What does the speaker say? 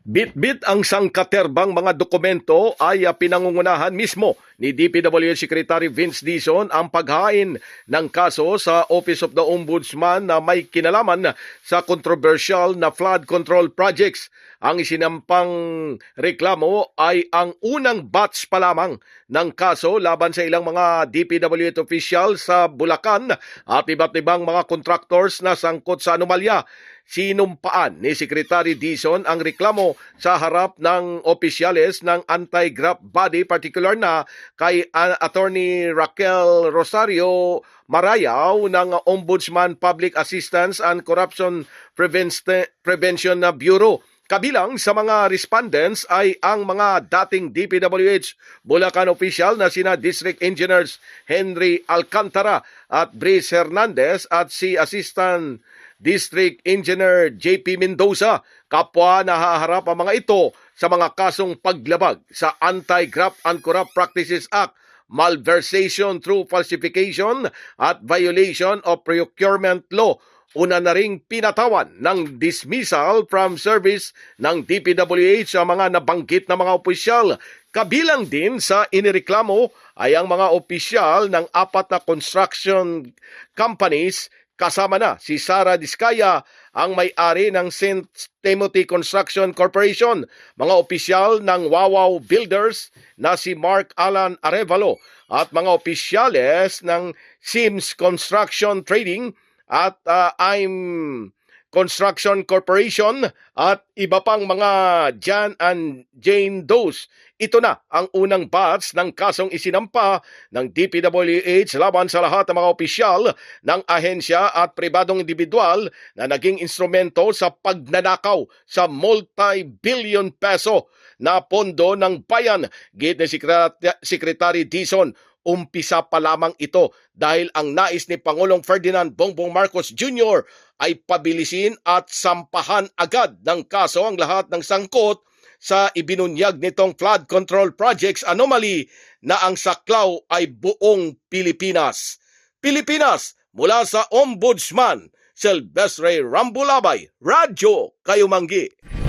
Bit-bit ang sangkaterbang mga dokumento ay ah, pinangungunahan mismo ni DPWH Secretary Vince Dizon ang paghain ng kaso sa Office of the Ombudsman na may kinalaman sa controversial na flood control projects. Ang isinampang reklamo ay ang unang batch pa lamang ng kaso laban sa ilang mga DPWH official sa Bulacan at iba't ibang mga contractors na sangkot sa anomalya sinumpaan ni Secretary Dizon ang reklamo sa harap ng opisyales ng anti-graft body particular na kay uh, Attorney Raquel Rosario Marayaw ng Ombudsman Public Assistance and Corruption Preven- Prevention Bureau. Kabilang sa mga respondents ay ang mga dating DPWH Bulacan official na sina District Engineers Henry Alcantara at Brice Hernandez at si Assistant District Engineer JP Mendoza. Kapwa nahaharap ang mga ito sa mga kasong paglabag sa Anti-Graft and Corrupt Practices Act malversation through falsification at violation of procurement law una na ring pinatawan ng dismissal from service ng DPWH sa mga nabanggit na mga opisyal. Kabilang din sa inireklamo ay ang mga opisyal ng apat na construction companies kasama na si Sara Diskaya, ang may-ari ng St. Timothy Construction Corporation, mga opisyal ng Wawaw Builders na si Mark Alan Arevalo at mga opisyales ng Sims Construction Trading at uh, I'm Construction Corporation at iba pang mga John and Jane Does. Ito na ang unang batch ng kasong isinampa ng DPWH laban sa lahat ng mga opisyal ng ahensya at pribadong individual na naging instrumento sa pagnanakaw sa multi-billion peso na pondo ng bayan. Git ni Secretary Dizon, umpisa pa lamang ito dahil ang nais ni Pangulong Ferdinand Bongbong Marcos Jr. ay pabilisin at sampahan agad ng kaso ang lahat ng sangkot sa ibinunyag nitong flood control projects anomaly na ang saklaw ay buong Pilipinas. Pilipinas mula sa Ombudsman, Silvestre Rambulabay, Radyo Kayumanggi.